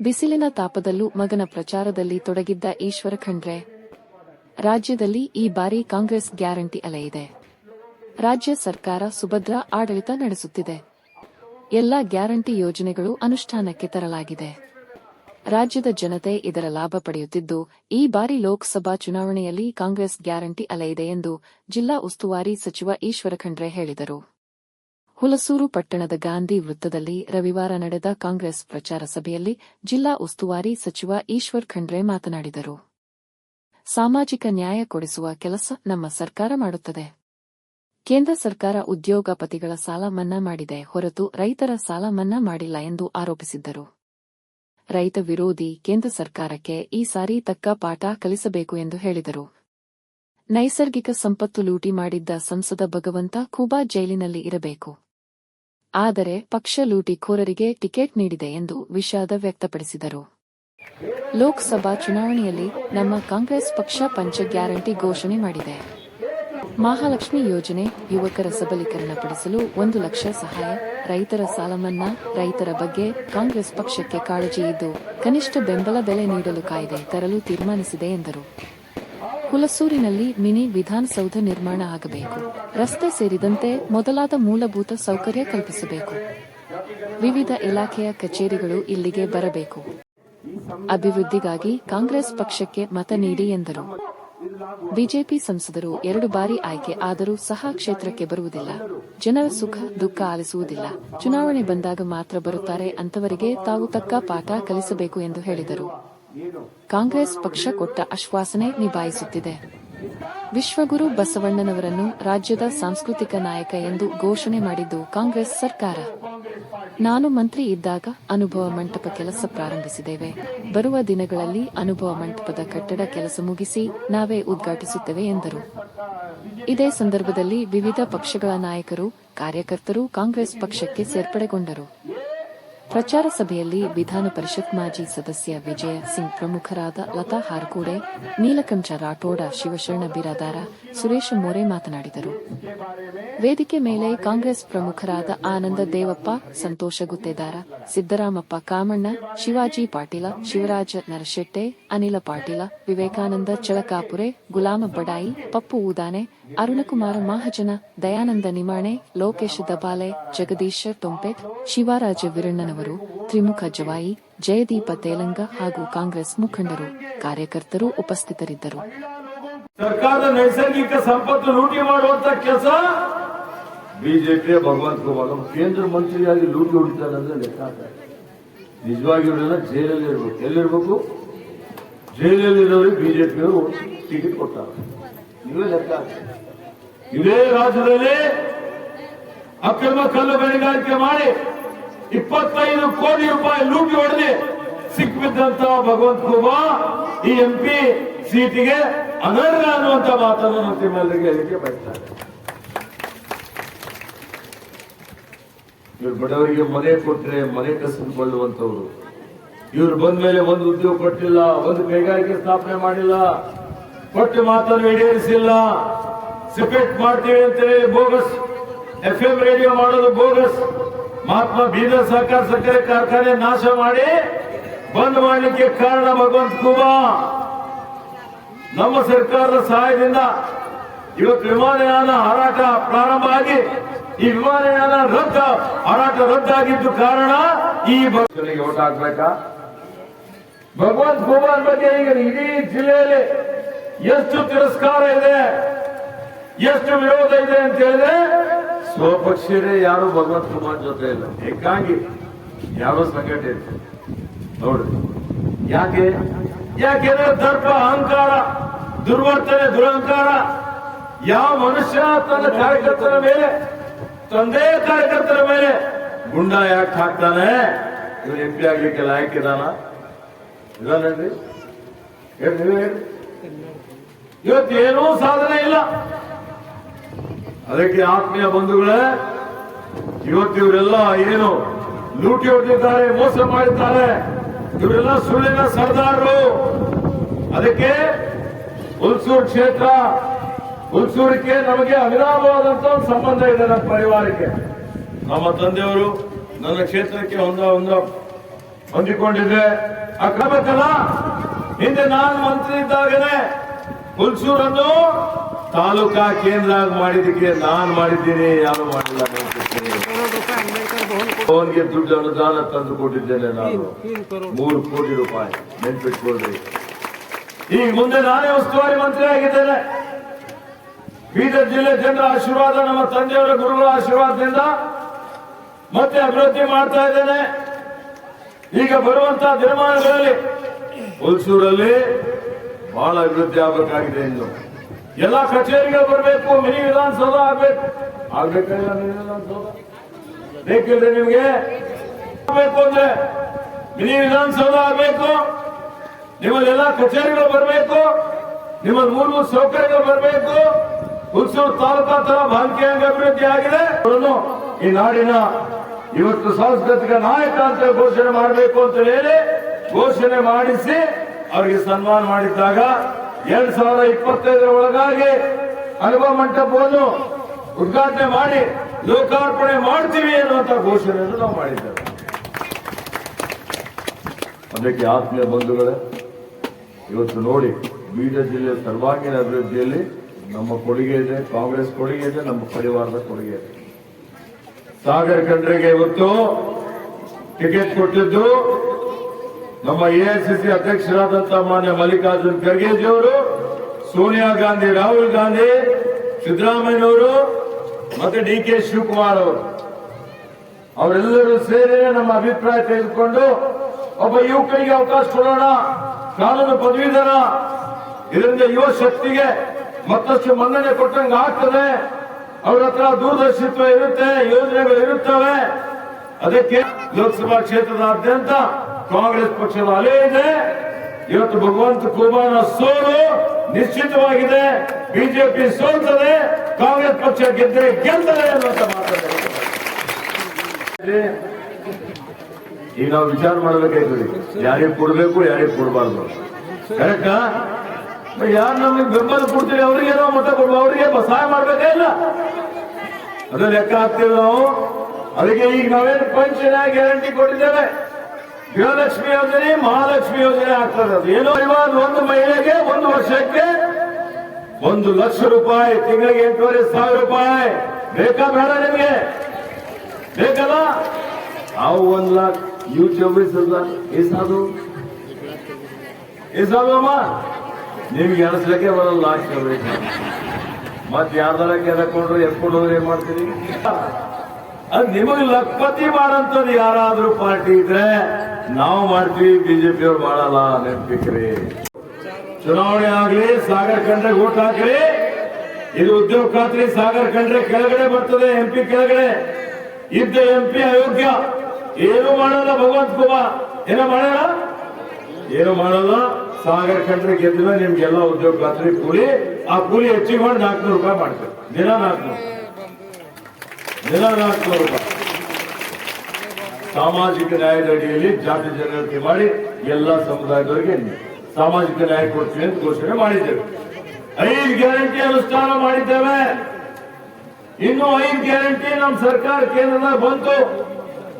ಬಿಸಿಲಿನ ತಾಪದಲ್ಲೂ ಮಗನ ಪ್ರಚಾರದಲ್ಲಿ ತೊಡಗಿದ್ದ ಈಶ್ವರ ಖಂಡ್ರೆ, ರಾಜ್ಯದಲ್ಲಿ ಈ ಬಾರಿ ಕಾಂಗ್ರೆಸ್ ಗ್ಯಾರಂಟಿ ಅಲೆಯಿದೆ ರಾಜ್ಯ ಸರ್ಕಾರ ಸುಭದ್ರ ಆಡಳಿತ ನಡೆಸುತ್ತಿದೆ. ಎಲ್ಲ ಗ್ಯಾರಂಟಿ ಯೋಜನೆಗಳು ಅನುಷ್ಠಾನಕ್ಕೆ ತರಲಾಗಿದೆ. ರಾಜ್ಯದ ಜನತೆ ಇದರ ಲಾಭ ಪಡೆಯುತ್ತಿದ್ದು, ಈ ಬಾರಿ ಲೋಕಸಭಾ ಚುನಾವಣೆಯಲ್ಲಿ ಕಾಂಗ್ರೆಸ್ ಗ್ಯಾರಂಟಿ ಅಲೆಯಿದೆ ಎಂದು ಜಿಲ್ಲಾ ಉಸ್ತುವಾರಿ ಸಚಿವ ಈಶ್ವರ ಖಂಡ್ರೆ ಹೇಳಿದರು. ಹುಲಸೂರು ಪಟ್ಟಣದ ಗಾಂಧಿ ವೃತ್ತದಲ್ಲಿ ರವಿವಾರ ನಡೆದ ಕಾಂಗ್ರೆಸ್ ಪ್ರಚಾರ ಸಭೆಯಲ್ಲಿ ಜಿಲ್ಲಾ ಉಸ್ತುವಾರಿ ಸಚಿವ ಈಶ್ವರ್ ಖಂಡ್ರೆ ಮಾತನಾಡಿದರು. ಸಾಮಾಜಿಕ ನ್ಯಾಯ ಕೊಡಿಸುವ ಕೆಲಸ ನಮ್ಮ ಸರ್ಕಾರ ಮಾಡುತ್ತದೆ. ಕೇಂದ್ರ ಸರ್ಕಾರ ಉದ್ಯೋಗಪತಿಗಳ ಸಾಲ ಮನ್ನಾ ಮಾಡಿದೆ ಹೊರತು ರೈತರ ಸಾಲ ಮನ್ನಾ ಮಾಡಿಲ್ಲ ಎಂದು ಆರೋಪಿಸಿದ್ದರು. ರೈತ ವಿರೋಧಿ ಕೇಂದ್ರ ಸರ್ಕಾರಕ್ಕೆ ಈ ಸಾರಿ ತಕ್ಕ ಪಾಠ ಕಲಿಸಬೇಕು ಎಂದು ಹೇಳಿದರು. ನೈಸರ್ಗಿಕ ಸಂಪತ್ತು ಲೂಟಿ ಮಾಡಿದ್ದ ಸಂಸದ ಭಗವಂತ ಖೂಬಾ ಜೈಲಿನಲ್ಲಿ ಇರಬೇಕು. ಆದರೆ ಪಕ್ಷ ಲೂಟಿಖೋರರಿಗೆ ಟಿಕೆಟ್ ನೀಡಿದೆ ಎಂದು ವಿಷಾದ ವ್ಯಕ್ತಪಡಿಸಿದರು. ಲೋಕಸಭಾ ಚುನಾವಣೆಯಲ್ಲಿ ನಮ್ಮ ಕಾಂಗ್ರೆಸ್ ಪಕ್ಷ ಪಂಚ ಗ್ಯಾರಂಟಿ ಘೋಷಣೆ ಮಾಡಿದೆ. ಮಹಾಲಕ್ಷ್ಮಿ ಯೋಜನೆ ಯುವಕರ ಸಬಲೀಕರಣಪಡಿಸಲು ಒಂದು ಲಕ್ಷ ಸಹಾಯ, ರೈತರ ಸಾಲ ಮನ್ನಾ, ರೈತರ ಬಗ್ಗೆ ಕಾಂಗ್ರೆಸ್ ಪಕ್ಷಕ್ಕೆ ಕಾಳಜಿ ಇದ್ದು, ಕನಿಷ್ಠ ಬೆಂಬಲ ಬೆಲೆ ನೀಡಲು ಕಾಯ್ದೆ ತರಲು ತೀರ್ಮಾನಿಸಿದೆ ಎಂದರು. ಹುಲಸೂರಿನಲ್ಲಿ ಮಿನಿ ವಿಧಾನಸೌಧ ನಿರ್ಮಾಣ ಆಗಬೇಕು. ರಸ್ತೆ ಸೇರಿದಂತೆ ಮೊದಲಾದ ಮೂಲಭೂತ ಸೌಕರ್ಯ ಕಲ್ಪಿಸಬೇಕು. ವಿವಿಧ ಇಲಾಖೆಯ ಕಚೇರಿಗಳು ಇಲ್ಲಿಗೆ ಬರಬೇಕು. ಅಭಿವೃದ್ಧಿಗಾಗಿ ಕಾಂಗ್ರೆಸ್ ಪಕ್ಷಕ್ಕೆ ಮತ ನೀಡಿ ಎಂದರು. ಬಿಜೆಪಿ ಸಂಸದರು ಎರಡು ಬಾರಿ ಆಯ್ಕೆ ಆದರೂ ಸಹ ಕ್ಷೇತ್ರಕ್ಕೆ ಬರುವುದಿಲ್ಲ. ಜನರ ಸುಖ, ದುಃಖ ಆಲಿಸುವುದಿಲ್ಲ. ಚುನಾವಣೆ ಬಂದಾಗ ಮಾತ್ರ ಬರುತ್ತಾರೆ ಅಂತವರಿಗೆ ತಾವು ತಕ್ಕ ಪಾಠ ಕಲಿಸಬೇಕು ಎಂದು ಹೇಳಿದರು. ಕಾಂಗ್ರೆಸ್ ಪಕ್ಷ ಕೊಟ್ಟ ಆಶ್ವಾಸನೆ ನಿಭಾಯಿಸುತ್ತಿದೆ. ವಿಶ್ವಗುರು ಬಸವಣ್ಣನವರನ್ನು ರಾಜ್ಯದ ಸಾಂಸ್ಕೃತಿಕ ನಾಯಕ ಎಂದು ಘೋಷಣೆ ಮಾಡಿದ್ದು ಕಾಂಗ್ರೆಸ್ ಸರ್ಕಾರ. ನಾನು ಮಂತ್ರಿ ಇದ್ದಾಗ ಅನುಭವ ಮಂಟಪ ಕೆಲಸ ಪ್ರಾರಂಭಿಸಿದ್ದೇವೆ. ಬರುವ ದಿನಗಳಲ್ಲಿ ಅನುಭವ ಮಂಟಪದ ಕಟ್ಟಡ ಕೆಲಸ ಮುಗಿಸಿ ನಾವೇ ಉದ್ಘಾಟಿಸುತ್ತೇವೆ ಎಂದರು. ಇದೇ ಸಂದರ್ಭದಲ್ಲಿ ವಿವಿಧ ಪಕ್ಷಗಳ ನಾಯಕರು, ಕಾರ್ಯಕರ್ತರು ಕಾಂಗ್ರೆಸ್ ಪಕ್ಷಕ್ಕೆ ಸೇರ್ಪಡೆಗೊಂಡರು. ಪ್ರಚಾರ ಸಭೆಯಲ್ಲಿ ವಿಧಾನ ಪರಿಷತ್ ಮಾಜಿ ಸದಸ್ಯ ವಿಜಯ ಸಿಂಗ್ ಪ್ರಮುಖರಾದ ಲತಾ ಹಾರ್ಕೂಡೆ ನೀಲಕಂಠ ರಾಠೋಡ, ಶಿವಶರಣ ಬಿರಾದಾರ, ಸುರೇಶ ಮೋರೆ ಮಾತನಾಡಿದರು. ವೇದಿಕೆ ಮೇಲೆ ಕಾಂಗ್ರೆಸ್ ಪ್ರಮುಖರಾದ ಆನಂದ ದೇವಪ್ಪ, ಸಂತೋಷ ಗುತ್ತೇದಾರ, ಸಿದ್ದರಾಮಪ್ಪ ಕಾಮಣ್ಣ, ಶಿವಾಜಿ ಪಾಟೀಲ, ಶಿವರಾಜ ನರಶೆಟ್ಟೆ, ಅನಿಲ ಪಾಟೀಲ, ವಿವೇಕಾನಂದ ಚಳಕಾಪುರೆ, ಗುಲಾಮ ಬಡಾಯಿ, ಪಪ್ಪು ಉದಾನೆ ಅರುಣಕುಮಾರ ಮಹಾಜನ, ದಯಾನಂದ ನಿಮಾಣೆ, ಲೋಕೇಶ್ ದಬಾಲೆ, ಜಗದೀಶ ಟೊಂಪೆಟ್ ಶಿವರಾಜ ವೀರಣ್ಣನವರು. ತ್ರಿಮುಖ ಜವಾಯಿ ಜಯದೀಪ ತೇಲಂಗ ಹಾಗೂ ಕಾಂಗ್ರೆಸ್ ಮುಖಂಡರು ಕಾರ್ಯಕರ್ತರು ಉಪಸ್ಥಿತರಿದ್ದರು ಸರ್ಕಾರದ ನೈಸರ್ಗಿಕ ಸಂಪತ್ತು ಲೂಟಿ ಮಾಡುವಂತ ಕೆಲಸ ಬಿಜೆಪಿಯ ಭಗವಂತ ಕುಮಾರ್ ಕೇಂದ್ರ ಮಂತ್ರಿಯಾಗಿ ಲೂಟಿ ಹೊಡಿತಾರೆ ಅಂದ್ರೆ ಲೆಕ್ಕ ಹಾಕ್ತಾರೆ. ನಿಜವಾಗಿ ಇವರೆಲ್ಲ ಜೈಲಲ್ಲಿ ಇರಬೇಕು ಎಲ್ಲಿರ್ಬೇಕು ಜೈಲಲ್ಲಿ ಇರೋರಿಗೆ ಬಿಜೆಪಿಯವರು ಟಿಕೆಟ್ ಕೊಡ್ತಾರೆ ನೀವೇ ಲೆಕ್ಕ. ಇದೇ ರಾಜ್ಯದಲ್ಲಿ ಅಕ್ರಮ ಕಲ್ಲು ಗಣಿಗಾರಿಕೆ ಮಾಡಿ ಇಪ್ಪತ್ತೈದು ಕೋಟಿ ರೂಪಾಯಿ ಲೂಟಿ ಹೊಡೆದು ಸಿಕ್ಕಿದ್ದಂತ ಭಗವಂತ ಕುಮಾ ಈ ಎಂ ಪಿ ಸೀಟಿಗೆ ಅನರ್ಹ ಅನ್ನುವಂತ ಮಾತನ್ನು ನಾನು ನಿಮ್ಮೆಲ್ಲರಿಗೆ ಹೇಳಿಕೆ ಬಯಸ್ತಾರೆ ಇವ್ರು ಬಡವರಿಗೆ ಮನೆ ಕೊಟ್ರೆ ಮನೆ ಕಸಿದುಕೊಳ್ಳುವಂತವ್ರು ಇವ್ರು ಬಂದ ಮೇಲೆ ಒಂದು ಉದ್ಯೋಗ ಕೊಟ್ಟಿಲ್ಲ, ಒಂದು ಕೈಗಾರಿಕೆ ಸ್ಥಾಪನೆ ಮಾಡಿಲ್ಲ, ಕೊಟ್ಟು ಮಾತನ್ನು ಈಡೇರಿಸಿಲ್ಲ. ಸಿಪೆಟ್ ಮಾಡ್ತೀವಿ ಅಂತ ಹೇಳಿ ಬೋಗಸ್ ಎಫ್ ಎಂ ರೇಡಿಯೋ ಮಾಡೋದು ಬೋಗಸ್. ಮಹಾತ್ಮ ಬೀದರ್ ಸಹಕಾರ ಸಕ್ಕರೆ ಕಾರ್ಖಾನೆ ನಾಶ ಮಾಡಿ ಬಂದ್ ಮಾಡಲಿಕ್ಕೆ ಕಾರಣ ಭಗವಂತ ಕುಬಾ ನಮ್ಮ ಸರ್ಕಾರದ ಸಹಾಯದಿಂದ ಇವತ್ತು ವಿಮಾನಯಾನ ಹಾರಾಟ ಪ್ರಾರಂಭ ಆಗಿ ಈ ವಿಮಾನಯಾನ ರದ್ದ ಹಾರಾಟ ರದ್ದಾಗಿದ್ದು ಕಾರಣ ಈ ಭಕ್ತರಿಗೆ ಓಟ್ ಹಾಕ್ಬೇಕಾ? ಭಗವಂತ ಕುಮಾರ್ ಬಗ್ಗೆ ಈಗ ಇಡೀ ಜಿಲ್ಲೆಯಲ್ಲಿ ಎಷ್ಟು ತಿರಸ್ಕಾರ ಇದೆ, ಎಷ್ಟು ವಿರೋಧ ಇದೆ ಅಂತ ಹೇಳಿದ್ರೆ ಸ್ವಪಕ್ಷೀಯರೇ ಯಾರು ಭಗವಂತ ಕುಮಾರ್ ಜೊತೆ ಇಲ್ಲ. ಏಕಾಂಗಿ. ಯಾರೋ ಸಂಘಟನೆ ನೋಡ್ರಿ ಯಾಕೆ? ಯಾಕೆಂದ್ರೆ ದರ್ಪ ಅಹಂಕಾರ ದುರ್ವರ್ತನೆ ದುರಹಂಕಾರ. ಯಾವ ಮನುಷ್ಯ ತನ್ನ ಕಾರ್ಯಕರ್ತರ ಮೇಲೆ ತಂದೆ ಕಾರ್ಯಕರ್ತರ ಮೇಲೆ ಗುಂಡ ಯಾಕೆ ಹಾಕ್ತಾನೆ? ಇವ್ರು ಎಂ ಪಿ ಆಗ್ಲಿಕ್ಕೆ ಲಾಯಕ್ ಇದಾನ ಇದಾನೇನ್ರಿ ಹೇಳಿ. ಇವತ್ತು ಏನೂ ಸಾಧನೆ ಇಲ್ಲ. ಅದಕ್ಕೆ ಆತ್ಮೀಯ ಬಂಧುಗಳೇ, ಇವತ್ತು ಇವರೆಲ್ಲ ಏನು ಲೂಟಿ ಹೊಡೆದಿದ್ದಾರೆ, ಮೋಸ ಮಾಡಿದ್ದಾರೆ, ಇವರೆಲ್ಲ ಸುಳ್ಳಿನ ಸರ್ದಾರರು. ಅದಕ್ಕೆ ಹುಲ್ಸೂರು ಕ್ಷೇತ್ರ, ಹುಲ್ಸೂರಿಗೆ ನಮಗೆ ಅವಿರಾಮವಾದಂತ ಒಂದು ಸಂಬಂಧ ಇದೆ ನಮ್ಮ ಪರಿವಾರಕ್ಕೆ. ನಮ್ಮ ತಂದೆಯವರು ನನ್ನ ಕ್ಷೇತ್ರಕ್ಕೆ ಒಂದ ಒಂದ ಹೊಂದಿಕೊಂಡಿದ್ರೆ ಅಕ್ರಮಕ್ಕಲ್ಲ ಹಿಂದೆ ನಾನು ಮಂತ್ರಿ ಇದ್ದಾಗಲೇ ಹುಲ್ಸೂರನ್ನು ತಾಲೂಕಾ ಕೇಂದ್ರ ಮಾಡಿದಕ್ಕೆ ನಾನು ಮಾಡಿದ್ದೀನಿ ಯಾರು ಮಾಡಿಲ್ಲ. ಅವನಿಗೆ ದುಡ್ಡು ಅನುದಾನ ತಂದು ಕೊಟ್ಟಿದ್ದೇನೆ ನಾನು. ಮೂರು ಕೋಟಿ ರೂಪಾಯಿ ನೆನ್ಪಿಟ್ಕೊಳ್ರಿ. ಈಗ ಮುಂದೆ ನಾನೇ ಉಸ್ತುವಾರಿ ಮಂತ್ರಿ ಆಗಿದ್ದೇನೆ. ಬೀದರ್ ಜಿಲ್ಲೆ ಜನರ ಆಶೀರ್ವಾದ ನಮ್ಮ ತಂದೆಯವರ ಗುರುಗಳ ಆಶೀರ್ವಾದದಿಂದ ಮತ್ತೆ ಅಭಿವೃದ್ಧಿ ಮಾಡ್ತಾ ಇದ್ದೇನೆ. ಈಗ ಬರುವಂತಹ ದಿನಮಾನಗಳಲ್ಲಿ ಹುಲ್ಸೂರಲ್ಲಿ ಬಹಳ ಅಭಿವೃದ್ಧಿ ಆಗಬೇಕಾಗಿದೆ ಇನ್ನು. ಎಲ್ಲ ಕಚೇರಿಗೆ ಬರಬೇಕು, ಮಿನಿ ವಿಧಾನಸೌಧ ಆಗ್ಬೇಕು. ಆಗ್ಬೇಕಾಗಿಲ್ಲ ಮಿನಿ ವಿಧಾನಸೌಧ. ಬೇಕಿದ್ರೆ ನಿಮ್ಗೆ ಆಗ್ಬೇಕು ಅಂದ್ರೆ ಮಿನಿ ವಿಧಾನಸೌಧ ಆಗ್ಬೇಕು. ನಿಮ್ಮಲ್ಲೆಲ್ಲ ಕಚೇರಿಗಳು ಬರಬೇಕು. ನಿಮ್ಮಲ್ಲಿ ಮೂರು ಸೌಕರ್ಯಗಳು ಬರಬೇಕು. ಹುಲ್ಸೂರು ತಾಲೂಕಾ ತರ ಭಾಗ್ಯಾಂಗ ಅಭಿವೃದ್ಧಿ ಆಗಿದೆ. ಅವರನ್ನು ಈ ನಾಡಿನ ಇವತ್ತು ಸಾಂಸ್ಕೃತಿಕ ನಾಯಕ ಅಂತ ಘೋಷಣೆ ಮಾಡಬೇಕು ಅಂತ ಹೇಳಿ ಘೋಷಣೆ ಮಾಡಿಸಿ ಅವರಿಗೆ ಸನ್ಮಾನ ಮಾಡಿದ್ದಾಗ ಎರಡ್ ಸಾವಿರದ ಇಪ್ಪತ್ತೈದರ ಒಳಗಾಗಿ ಅನುಭವ ಮಂಟಪವನ್ನು ಉದ್ಘಾಟನೆ ಮಾಡಿ ಲೋಕಾರ್ಪಣೆ ಮಾಡ್ತೀವಿ ಅನ್ನುವಂತ ಘೋಷಣೆಯನ್ನು ನಾವು ಮಾಡಿದ್ದೇವೆ. ಅದಕ್ಕೆ ಆತ್ಮೀಯ ಬಂಧುಗಳೇ, ಇವತ್ತು ನೋಡಿ ಬೀದರ್ ಜಿಲ್ಲೆಯ ಸರ್ವಾಂಗೀಣ ಅಭಿವೃದ್ಧಿಯಲ್ಲಿ ನಮ್ಮ ಕೊಡುಗೆ ಇದೆ, ಕಾಂಗ್ರೆಸ್ ಕೊಡುಗೆ ಇದೆ, ನಮ್ಮ ಪರಿವಾರದ ಕೊಡುಗೆ ಇದೆ. ಸಾಗರ್ ಖಂಡ್ರೆಗೆ ಇವತ್ತು ಟಿಕೆಟ್ ಕೊಟ್ಟಿದ್ದು ನಮ್ಮ ಎಐಸಿಸಿ ಅಧ್ಯಕ್ಷರಾದಂತಹ ಮಾನ್ಯ ಮಲ್ಲಿಕಾರ್ಜುನ್ ಖರ್ಗೆಜಿಯವರು, ಸೋನಿಯಾ ಗಾಂಧಿ, ರಾಹುಲ್ ಗಾಂಧಿ, ಸಿದ್ದರಾಮಯ್ಯನವರು ಮತ್ತೆ ಡಿ ಕೆ ಶಿವಕುಮಾರ್ ಅವರು. ಅವರೆಲ್ಲರೂ ಸೇರಿ ನಮ್ಮ ಅಭಿಪ್ರಾಯ ತೆಗೆದುಕೊಂಡು ಒಬ್ಬ ಯುವಕರಿಗೆ ಅವಕಾಶ ಕೊಡೋಣ, ಕಾನೂನು ಪದವೀಧರ, ಇದರಿಂದ ಯುವ ಶಕ್ತಿಗೆ ಮತ್ತಷ್ಟು ಮನ್ನಣೆ ಕೊಟ್ಟಂಗೆ ಆಗ್ತದೆ. ಅವರ ಹತ್ರ ದೂರದರ್ಶಿತ್ವ ಇರುತ್ತೆ, ಯೋಜನೆಗಳು ಇರುತ್ತವೆ. ಅದಕ್ಕೆ ಲೋಕಸಭಾ ಕ್ಷೇತ್ರದಾದ್ಯಂತ ಕಾಂಗ್ರೆಸ್ ಪಕ್ಷದ ಅಲೆ ಇದೆ. ಇವತ್ತು ಭಗವಂತ ಕುರ್ಬಾನ ಸೋಲು ನಿಶ್ಚಿತವಾಗಿದೆ. ಬಿಜೆಪಿ ಸೋಲ್ತದೆ, ಕಾಂಗ್ರೆಸ್ ಪಕ್ಷ ಗೆದ್ದರೆ ಗೆಲ್ತದೆ ಅನ್ನುವಂತ ಮಾತಾಡ್ತಾರೆ ಈಗ ನಾವು ವಿಚಾರ ಮಾಡಬೇಕಾಯ್ತದೆ. ಯಾರಿಗೆ ಕೊಡ್ಬೇಕು, ಯಾರಿಗೆ ಕೊಡಬಾರ್ದು? ಕರೆಕ್ಟಾ ಯಾರು ನಮಗೆ ಬೆಂಬಲ ಕೊಡ್ತೀವಿ ಅವರಿಗೆ ನಾವು ಮತ ಕೊಡ್ಬೋ ಅವರಿಗೆ ಸಹಾಯ ಮಾಡ್ಬೇಕೇ ಇಲ್ಲ? ಅದು ಲೆಕ್ಕ ಹಾಕ್ತೀವಿ ನಾವು. ಅದಕ್ಕೆ ಈಗ ನಾವೇನು ಪಂಚನ ಗ್ಯಾರಂಟಿ ಕೊಟ್ಟಿದ್ದೇವೆ. ಗೃಹಲಕ್ಷ್ಮಿ ಯೋಜನೆ, ಮಹಾಲಕ್ಷ್ಮಿ ಯೋಜನೆ ಆಗ್ತದೆ ಅದು. ಏನೋ ಇವಾಗ ಒಂದು ಮಹಿಳೆಗೆ ಒಂದು ವರ್ಷಕ್ಕೆ ಒಂದು ಲಕ್ಷ ರೂಪಾಯಿ, ತಿಂಗಳಿಗೆ ಎಂಟೂವರೆ ಸಾವಿರ ರೂಪಾಯಿ. ಬೇಕಾ ಬೇಡ ನಿಮಗೆ? ಬೇಕಲ್ಲ? ಅವು ಒಂದು ಲಾಕ್ ಈ ಎಸಾದು ಅಮ್ಮ? ನಿಮ್ಗೆ ಎಣಸಲಿಕ್ಕೆ ಬರಲ್ಲ ಲಾಕ್ ಚೌಬೀಸ್ ಮತ್ ಯಾರ್ದಾರ ಎತ್ಕೊಂಡು ಹೋದ್ರೆ ಏನ್ ಮಾಡ್ತೀರಿ? ಅದ್ ನಿಮಗೆ ಲಕ್ಪತಿ ಮಾಡಂತದ್ದು ಯಾರಾದ್ರೂ ಪಾರ್ಟಿ ಇದ್ರೆ ನಾವು ಮಾಡ್ತೀವಿ ಬಿಜೆಪಿ ಅವ್ರು ಮಾಡಲ್ಲ ನೆನಪಿಕ್ರಿ ಚುನಾವಣೆ ಆಗ್ಲಿ, ಸಾಗರ್ ಕಂಡ್ರೆ ಓಟ್ ಹಾಕ್ರಿ. ಇದು ಉದ್ಯೋಗ ಖಾತ್ರಿ, ಸಾಗರ್ ಕಂಡ್ರೆ ಕೆಳಗಡೆ ಬರ್ತದೆ ಎಂಪಿ ಕೆಳಗಡೆ. ಇದ್ದ ಎಂಪಿ ಅಯೋಗ್ಯ. ಏನು ಮಾಡಲ್ಲ ಭಗವಂತ ಕುಮಾರ್. ಏನೋ ಮಾಡಲ್ಲ ಏನು ಮಾಡಲ್ಲ. ಸಾಗರ್ ಕಂಡ್ರೆ ಗೆದ್ದ ನಿಮ್ಗೆಲ್ಲ ಉದ್ಯೋಗ ಖಾತ್ರಿ ಕೂಲಿ. ಆ ಕೂಲಿ ಹೆಚ್ಚಿಗೆ ಮಾಡಿ ನಾಲ್ಕುನೂರು ರೂಪಾಯಿ ಮಾಡ್ತಾರೆ ದಿನ ನಾಲ್ಕುನೂರು. ದಿನ ನಾಲ್ಕುನೂರು ರೂಪಾಯಿ. ಸಾಮಾಜಿಕ ನ್ಯಾಯದ ಅಡಿಯಲ್ಲಿ ಜಾತಿ ಜನಗಣತಿ ಮಾಡಿ ಎಲ್ಲ ಸಮುದಾಯದವರಿಗೆ ಸಾಮಾಜಿಕ ನ್ಯಾಯ ಕೊಡ್ತೀವಿ ಅಂತ ಘೋಷಣೆ ಮಾಡಿದ್ದೇವೆ. ಐದು ಗ್ಯಾರಂಟಿ ಅನುಷ್ಠಾನ ಮಾಡಿದ್ದೇವೆ. ಇನ್ನು ಐದು ಗ್ಯಾರಂಟಿ ನಮ್ಮ ಸರ್ಕಾರ ಕೇಂದ್ರದಾಗ ಬಂತು.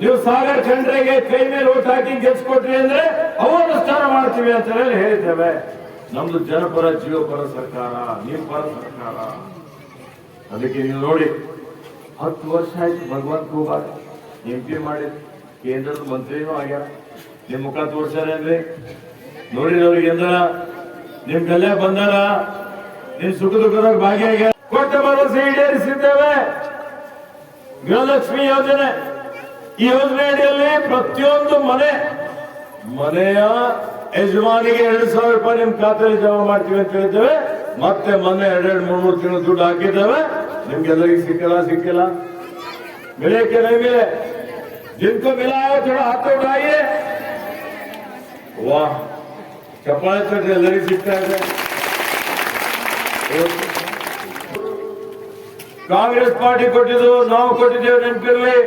ನೀವು ಸಾಗರ್ ಖಂಡ್ರೆಗೆ ಕೈ ಮೇಲೆ ಓಟ್ ಹಾಕಿ ಗೆಲ್ಸ್ಕೊಟ್ರಿ ಅಂದ್ರೆ ಅವು ಅನುಷ್ಠಾನ ಮಾಡ್ತೀವಿ ಅಂತ ಹೇಳಿ ಹೇಳಿದ್ದೇವೆ. ನಮ್ದು ಜನಪರ ಜೀವಪರ ಸರ್ಕಾರ ನಿಮ್ಮ ಪರ ಸರ್ಕಾರ. ಅದಕ್ಕೆ ನೀವು ನೋಡಿ, ಹತ್ತು ವರ್ಷ ಆಯ್ತು ಭಗವಂತ ಕೂಬಾರ್ ಎಂ ಪಿ ಮಾಡಿ ಕೇಂದ್ರದ ಮಂತ್ರಿನೂ ಆಗ್ಯಾರ. ನಿಮ್ ಮುಖ ತೋರ್ಸಾರೇನ್ರಿ ನೋಡಿದವ್ರಿಗೆ ಎಂದ್ರ ನಿಮ್ ಕಲ್ಯ ಬಂದಾರ ನಿಮ್ ಸುಖ ದುಃಖದಾಗ ಭಾಗಿಯಾಗ್ಯಾರ. ಕೊಟ್ಟ ಭರವಸೆ ಈಡೇರಿಸಿದ್ದೇವೆ. ಗೃಹಲಕ್ಷ್ಮಿ ಯೋಜನೆ. ಈ ಯೋಜನೆ ಅಡಿಯಲ್ಲಿ ಪ್ರತಿಯೊಂದು ಮನೆ, ಮನೆಯ ಯಜಮಾನಿಗೆ ಎರಡು ಸಾವಿರ ರೂಪಾಯಿ ನಿಮ್ ಖಾತೆಯಲ್ಲಿ ಜಮಾ ಮಾಡ್ತೀವಿ ಅಂತ ಹೇಳಿದ್ದೇವೆ. ಮತ್ತೆ ಮೊನ್ನೆ ಎರಡೆರಡು, ಮೂರ್, ಮೂರು ತಿಂಗಳು ದುಡ್ಡು ಹಾಕಿದ್ದೇವೆ. ನಿಮ್ಗೆಲ್ಲರಿಗೂ ಸಿಕ್ಕಲ್ಲ, ಸಿಕ್ಕಿಲ್ಲ. ಬೆಳೆಯಕ್ಕೆ ನೈಮೇಲೆ जिनको मिला है थोड़ा हाथ तो उठाइए वाह चप्पल तो जल्दी सिक्का है ಕಾಂಗ್ರೆಸ್ ಪಾರ್ಟಿ ಕೊಟ್ಟಿದ್ದು ನಾವು ಕೊಟ್ಟಿದ್ದೇವೆ ನೆನಪಿರಲಿ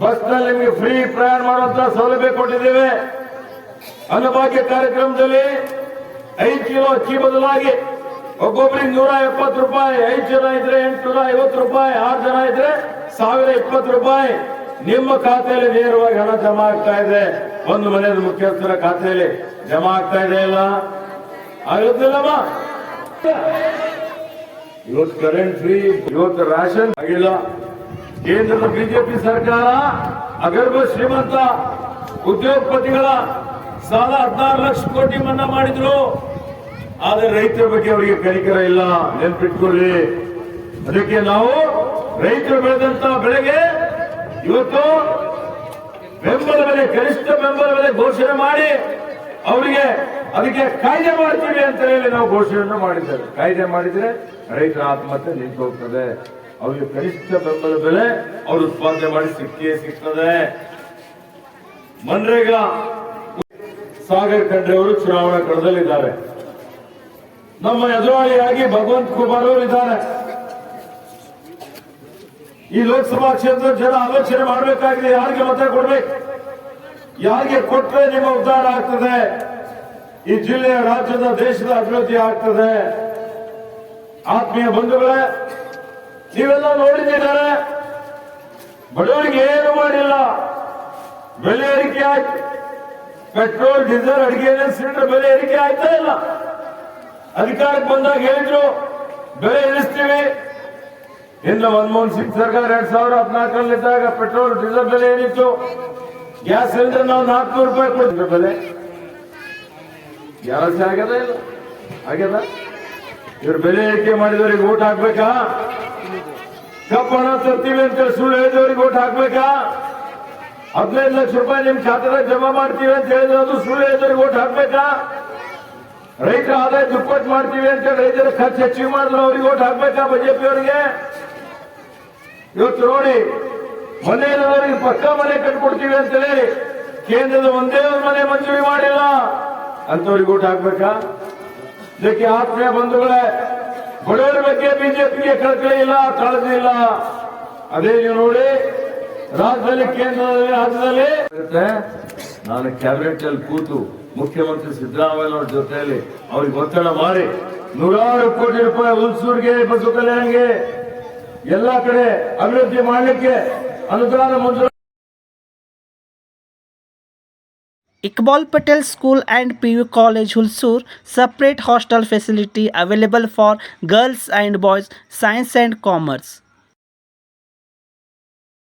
ಬಸ್ ನಲ್ಲಿ ನಿಮಗೆ ಫ್ರೀ ಪ್ರಯಾಣ ಮಾಡುವಂತ ಸೌಲಭ್ಯ ಕೊಟ್ಟಿದ್ದೇವೆ ಅನ್ನಭಾಗ್ಯ ಕಾರ್ಯಕ್ರಮದಲ್ಲಿ ಐದು ಕಿಲೋ ಅಕ್ಕಿ ಬದಲಾಗಿ ಒಬ್ಬೊಬ್ಬರಿಗೆ ನೂರ ಎಪ್ಪತ್ತು ರೂಪಾಯಿ ಐದು ಜನ ಇದ್ರೆ ಎಂಟುನೂರ ಐವತ್ತು ರೂಪಾಯಿ ಆರು ಜನ ಇದ್ರೆ ಸಾವಿರ ಇಪ್ಪತ್ತು ರೂಪಾಯಿ ನಿಮ್ಮ ಖಾತೆಯಲ್ಲಿ ನೇರವಾಗಿ ಹಣ ಜಮಾ ಆಗ್ತಾ ಇದೆ. ಒಂದು ಮನೆಯ ಮುಖ್ಯಸ್ಥರ ಖಾತೆಯಲ್ಲಿ ಜಮಾ ಆಗ್ತಾ ಇದೆ ಇಲ್ಲ ಆಗುತ್ತಿಲ್ಲಮ್ಮ ಇವತ್ತು ಕರೆಂಟ್ ಫ್ರೀ ಇವತ್ತು ರಾಷನ್ ಆಗಿಲ್ಲ. ಕೇಂದ್ರದ ಬಿಜೆಪಿ ಸರ್ಕಾರ ಅಗರ್ಭ ಶ್ರೀಮಂತ ಉದ್ಯೋಗಪತಿಗಳ ಸಾಲ ಹದಿನಾರು ಲಕ್ಷ ಕೋಟಿ ಮನ್ನಾ ಮಾಡಿದ್ರು. ಆದ್ರೆ ರೈತರ ಬಗ್ಗೆ ಅವರಿಗೆ ಕನಿಕರ ಇಲ್ಲ. ನೆನ್ಪಿಟ್ಕೊಳ್ಳಿ. ಅದಕ್ಕೆ ನಾವು ರೈತರು ಬೆಳೆದಂತ ಬೆಳೆಗೆ ಇವತ್ತು ಬೆಂಬಲ ಬೆಲೆ ಗರಿಷ್ಠ ಬೆಂಬಲ ಬೆಲೆ ಘೋಷಣೆ ಮಾಡಿ ಅವರಿಗೆ ಅದಕ್ಕೆ ಕಾಯ್ದೆ ಮಾಡ್ತೀವಿ ಅಂತ ಹೇಳಿ ನಾವು ಘೋಷಣೆಯನ್ನು ಮಾಡಿದ್ದೇವೆ. ಕಾಯ್ದೆ ಮಾಡಿದ್ರೆ ರೈತರ ಆತ್ಮಹತ್ಯೆ ನಿಂತು ಹೋಗ್ತದೆ ಅವರಿಗೆ ಕನಿಷ್ಠ ಬೆಂಬಲ ಬೆಲೆ ಅವರು ಉತ್ಪಾದನೆ ಮಾಡಿ ಸಿಕ್ಕೇ ಸಿಗ್ತದೆ. ಮನ್ರೇಗಾ, ಸಾಗರ್ ಖಂಡ್ರೆ ಅವರು ಚುನಾವಣಾ ಕಣದಲ್ಲಿದ್ದಾರೆ. ನಮ್ಮ ಎದುರಾಳಿಯಾಗಿ ಭಗವಂತ ಕುಮಾರ್ ಅವರು ಇದ್ದಾರೆ. ಈ ಲೋಕಸಭಾ ಕ್ಷೇತ್ರದ ಜನ ಆಲೋಚನೆ ಮಾಡಬೇಕಾಗಿದೆ. ಯಾರಿಗೆ ಮತ ಕೊಡ್ಬೇಕು? ಯಾರಿಗೆ ಕೊಟ್ಟರೆ ನಿಮ್ಮ ಉದ್ಧಾರ ಆಗ್ತದೆ? ಈ ಜಿಲ್ಲೆಯ ರಾಜ್ಯದ ದೇಶದ ಅಭಿವೃದ್ಧಿ ಆಗ್ತದೆ. ಆತ್ಮೀಯ ಬಂಧುಗಳೇ, ನೀವೆಲ್ಲ ನೋಡಿದ್ದೀರಾ ಬಡವರಿಗೆ ಏನು ಮಾಡಿಲ್ಲ? ಬೆಲೆ ಏರಿಕೆ ಆಯ್ತು. ಪೆಟ್ರೋಲ್, ಡೀಸೆಲ್, ಅಡಿಗೆ, ಸಿಲಿಂಡರ್ ಬೆಲೆ ಏರಿಕೆ ಆಯ್ತಾ ಇಲ್ಲ? ಅಧಿಕಾರಕ್ಕೆ ಬಂದಾಗ ಹೇಳಿದ್ರು, ಬೆಲೆ ಇಳಿಸ್ತೀವಿ ಇನ್ನು ಮನಮೋಹನ್ ಸಿಂಗ್ ಸರ್ಕಾರ ಎರಡ್ ಸಾವಿರ ಹದಿನಾಲ್ಕರಲ್ಲಿದ್ದಾಗ ಪೆಟ್ರೋಲ್, ಡೀಸೆಲ್ ಬೆಲೆ ಏನಿತ್ತು? ಗ್ಯಾಸ್ ಸಿಲಿಂಡರ್ ನಾವು ನಾಲ್ಕುನೂರು ರೂಪಾಯಿ ಕೊಡ್ತೀವಿ ಬೆಲೆ. ಗ್ಯಾಸ್ ಆಗ್ಯದ ಇಲ್ಲ? ಆಗ್ಯದ? ಇವ್ರು ಬೆಲೆ ಏರಿಕೆ ಮಾಡಿದವ್ರಿಗೆ ಓಟ್ ಹಾಕ್ಬೇಕಾ? ಕಪ್ಪು ಹಣ ತರ್ತೀವಿ ಅಂತ ಸುಳ್ಳು ಹೇಳಿದವ್ರಿಗೆ ಓಟ್ ಹಾಕ್ಬೇಕಾ? ಹದಿನೈದು ಲಕ್ಷ ರೂಪಾಯಿ ನಿಮ್ ಖಾತೆದಾಗ ಜಮಾ ಮಾಡ್ತೀವಿ ಅಂತ ಹೇಳಿದ್ರೆ ಅದು ಸುಳ್ಳು ಹೇಳಿದವ್ರಿಗೆ ಓಟ್ ಹಾಕ್ಬೇಕಾ? ರೈತರ ಆದಾಯ ದುಪ್ಪಟ್ಟು ಮಾಡ್ತೀವಿ ಅಂತ ರೈತರ ಖರ್ಚು ಹೆಚ್ಚಿಗೆ ಮಾಡಿದ್ರು ಅವ್ರಿಗೆ ಓಟ್ ಹಾಕ್ಬೇಕಾ ಬಿಜೆಪಿ ಅವರಿಗೆ ಇವತ್ತು ನೋಡಿ, ಮನೆ ಇರೋರಿಗೆ ಪಕ್ಕ ಮನೆ ಕಟ್ಕೊಡ್ತೀವಿ ಅಂತ ಹೇಳಿ ಕೇಂದ್ರದ ಒಂದೇ ಒಂದು ಮನೆ ಮಂಜೂರಿ ಮಾಡಿಲ್ಲ. ಅಂತವ್ರಿಗೆ ಊಟ ಹಾಕ್ಬೇಕಾ? ಇದಕ್ಕೆ ಆತ್ಮೀಯ ಬಂಧುಗಳೇ, ಬಡವರ ಬಗ್ಗೆ ಬಿಜೆಪಿಗೆ ಕಳಕಳಿ ಇಲ್ಲ, ಕಾಳಜಿ ಇಲ್ಲ. ಅದೇ ನೀವು ನೋಡಿ, ರಾಜ್ಯದಲ್ಲಿ, ಕೇಂದ್ರದಲ್ಲಿ, ರಾಜ್ಯದಲ್ಲಿ. ನಾನು ಕ್ಯಾಬಿನೆಟ್ ಅಲ್ಲಿ ಕೂತು ಮುಖ್ಯಮಂತ್ರಿ ಸಿದ್ದರಾಮಯ್ಯ ಅವರ ಜೊತೆಯಲ್ಲಿ ಅವ್ರಿಗೆ ಒತ್ತಡ ಮಾಡಿ ನೂರಾರು ಕೋಟಿ ರೂಪಾಯಿ ಹುಲ್ಸೂರಿಗೆ ಬಸವ ಕಲ್ಯಾಣ್ಗೆ ಎಲ್ಲಾ ಕಡೆ ಅಭಿವೃದ್ಧಿ ಮಾಡಲಿಕ್ಕೆ ಅನುದಾನ ಮಂಜೂರು Iqbal Patel School and PU College Hulsur separate hostel facility available for girls and boys science and commerce